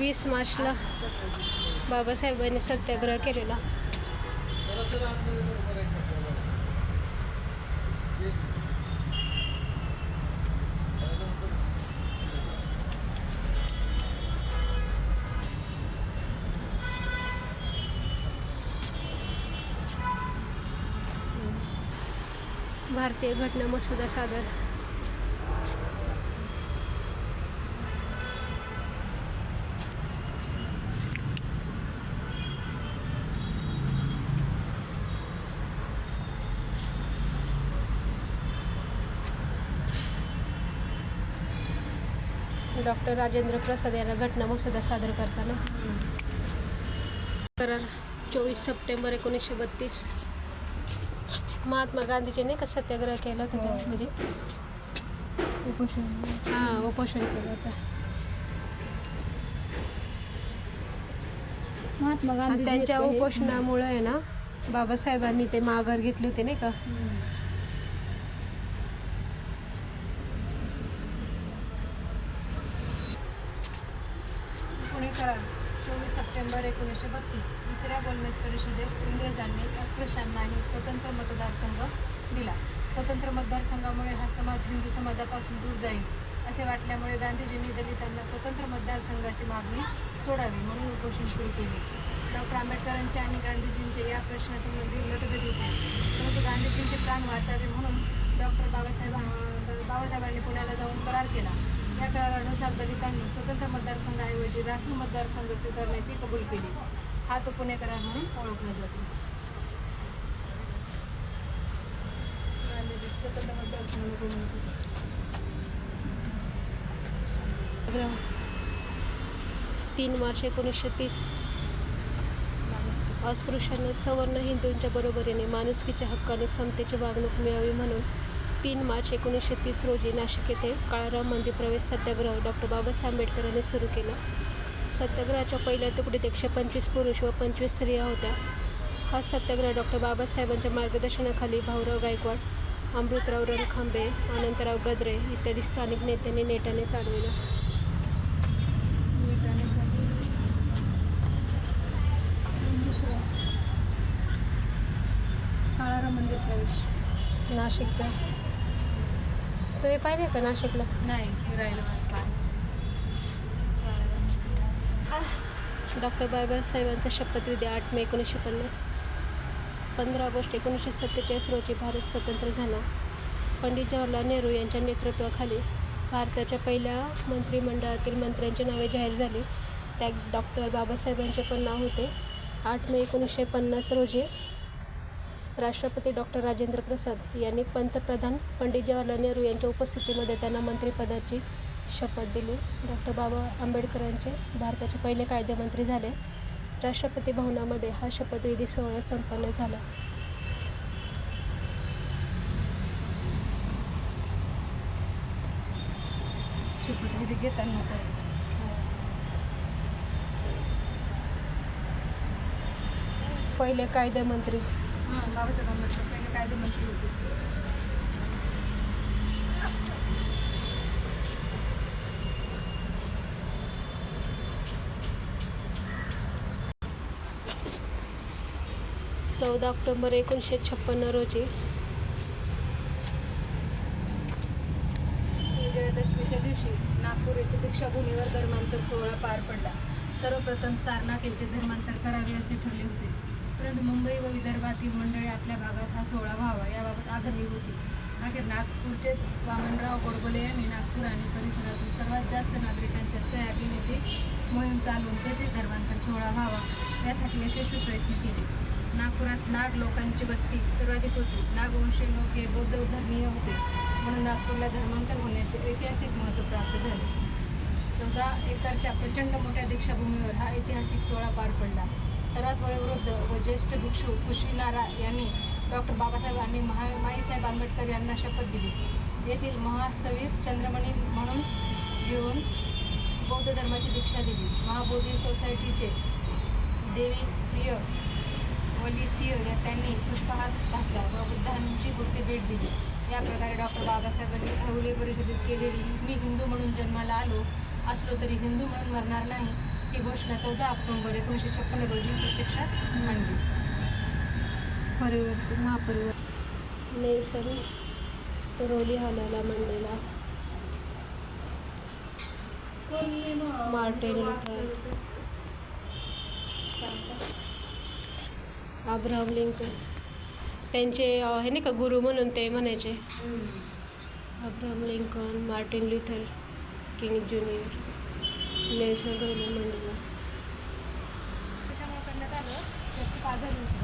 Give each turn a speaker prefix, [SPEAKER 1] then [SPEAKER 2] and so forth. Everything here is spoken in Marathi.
[SPEAKER 1] वीस मार्चला बाबासाहेबांनी सत्याग्रह केलेला. भारतीय घटना मसुदा सादर. डॉक्टर राजेंद्र प्रसाद यांना घटना मसुदा सादर करताना. करार चोवीस सप्टेंबर एकोणीसशे बत्तीस. महात्मा गांधीजीने का सत्याग्रह केला होता त्या- म्हणजे
[SPEAKER 2] उपोषण.
[SPEAKER 1] हां उपोषण केलं होतं.
[SPEAKER 2] महात्मा गांधी
[SPEAKER 1] त्यांच्या उपोषणामुळे आहे ना बाबासाहेबांनी ते माघार घेतले होते नाही का
[SPEAKER 3] पुणे करार चोवीस सप्टेंबर एकोणीसशे बत्तीस. दुसऱ्या गोलमेज परिषदेत इंग्रजांनी अस्पृश्यांनाही स्वतंत्र मतदारसंघ दिला. स्वतंत्र मतदारसंघामुळे हा समाज हिंदू समाजापासून दूर जाईल असे वाटल्यामुळे गांधीजींनी दलितांना स्वतंत्र मतदारसंघाची मागणी सोडावी म्हणून उपोषण सुरू केले. डॉक्टर आंबेडकरांचे आणि गांधीजींचे या प्रश्नासंबंधी मतभेद होते. परंतु गांधीजींचे प्राण वाचावे म्हणून डॉक्टर बाबासाहेब बाबासाहेबांनी पुण्याला जाऊन करार केला. या करारानुसार दलितांनी स्वतंत्र मतदारसंघाऐवजी राखीव मतदारसंघ स्वीकारण्याची कबूल केली. हा तो पुणे करार म्हणून ओळखला जातो. स्वतंत्र मतदारसंघ
[SPEAKER 1] तीन मार्च एकोणीसशे तीस. अस्पृश्यांना सवर्ण हिंदूंच्या बरोबरीने माणुसकीच्या हक्काने समतेची वागणूक मिळावी म्हणून तीन मार्च एकोणीसशे तीस रोजी नाशिक येथे काळाराम मंदिर प्रवेश सत्याग्रह डॉक्टर बाबासाहेब आंबेडकरांनी सुरू केला. सत्याग्रहाच्या पहिल्या तुकडीत एकशे पंचवीस पुरुष व पंचवीस स्त्रिया होत्या. हा सत्याग्रह डॉक्टर बाबासाहेबांच्या मार्गदर्शनाखाली भाऊराव गायकवाड अमृतराव रणखांबे अनंतराव गद्रे इत्यादी स्थानिक नेत्यांनी नेटाने चालविला.
[SPEAKER 3] काळाराम मंदिर प्रवेश.
[SPEAKER 1] नाशिकचा. तुम्ही पाहिले का नाशिकला?
[SPEAKER 3] नाही हे राहिलं माझं
[SPEAKER 1] डॉक्टर बाबासाहेबांचा शपथविधी आठ मे एकोणीसशे पन्नास. पंधरा ऑगस्ट एकोणीसशे सत्तेचाळीस रोजी भारत स्वतंत्र झाला. पंडित जवाहरलाल नेहरू यांच्या नेतृत्वाखाली भारताच्या पहिल्या मंत्रिमंडळातील मंत्र्यांची नावे जाहीर झाली. त्यात डॉक्टर बाबासाहेबांचे पण नाव होते. आठ मे एकोणीसशे पन्नास रोजी राष्ट्रपती डॉक्टर राजेंद्र प्रसाद यांनी पंतप्रधान पंडित जवाहरलाल नेहरू यांच्या उपस्थितीमध्ये त्यांना मंत्रिपदाची शपथ दिली. डॉक्टर बाबा आंबेडकरांचे भारताचे पहिले कायदेमंत्री झाले. राष्ट्रपती भवनामध्ये हा शपथविधी सोहळा संपन्न झाला.
[SPEAKER 3] शपथविधी घेतानाच आहे
[SPEAKER 1] पहिले कायदेमंत्री
[SPEAKER 3] बाबासाहेब आंबेडकर पहिले कायदेमंत्री होते
[SPEAKER 1] चौदा ऑक्टोबर एकोणीसशे छप्पन्न रोजी.
[SPEAKER 3] विजयादशमीच्या दिवशी नागपूर येथे दीक्षाभूमीवर धर्मांतर सोहळा पार पडला. सर्वप्रथम सारनाथ येथे धर्मांतर करावे असे ठरले होते. परंतु मुंबई व विदर्भातील मंडळी आपल्या भागात हा सोहळा व्हावा याबाबत आग्रही होती. अखेर नागपूरचेच वामनराव गोडबोले यांनी नागपूर आणि परिसरातील सर्वात जास्त नागरिकांच्या सह्या घेण्याची मोहीम चालवून तेथे धर्मांतर सोहळा व्हावा यासाठी यशस्वी प्रयत्न केले. नागपुरात नाग लोकांची वस्ती सर्वाधिक होती. नागवंशी लोक हे बौद्ध धर्मीय होते म्हणून नागपूरला धर्मांतर होण्याचे ऐतिहासिक महत्त्व प्राप्त झाले. चौदा एकरच्या प्रचंड मोठ्या दीक्षाभूमीवर हा ऐतिहासिक सोहळा पार पडला. सर्वात वयोवृद्ध व ज्येष्ठ भिक्षू कुशीनारा यांनी डॉक्टर बाबासाहेब आणि महा माईसाहेब आंबेडकर यांना शपथ दिली. येथील महास्तवीर चंद्रमणी म्हणून घेऊन बौद्ध धर्माची दीक्षा दिली. महाबोधी सोसायटीचे देवी प्रिय वली सिंह या त्यांनी पुष्पहार घातला व बुद्धांची मूर्ती भेट दिली. या प्रकारे डॉक्टर बाबासाहेबांनी अवले परिषदेत केलेली मी हिंदू म्हणून जन्माला आलो असलो तरी हिंदू म्हणून मरणार नाही ही घोषणा चौदा ऑक्टोबर एकोणीसशे छप्पन्न रोजी प्रत्यक्षात आणली.
[SPEAKER 2] परिवर्तन महापरिवर्तन
[SPEAKER 1] Nelson Rolihlahla Mandela. Martin Luther. Abraham Lincoln. त्यांचे हे नाही का गुरु म्हणून ते म्हणायचे. Abraham Lincoln Martin Luther King Junior. Nelson Rolihlahla Mandela
[SPEAKER 3] त्यामुळे करण्यात आलं जास्त आजारी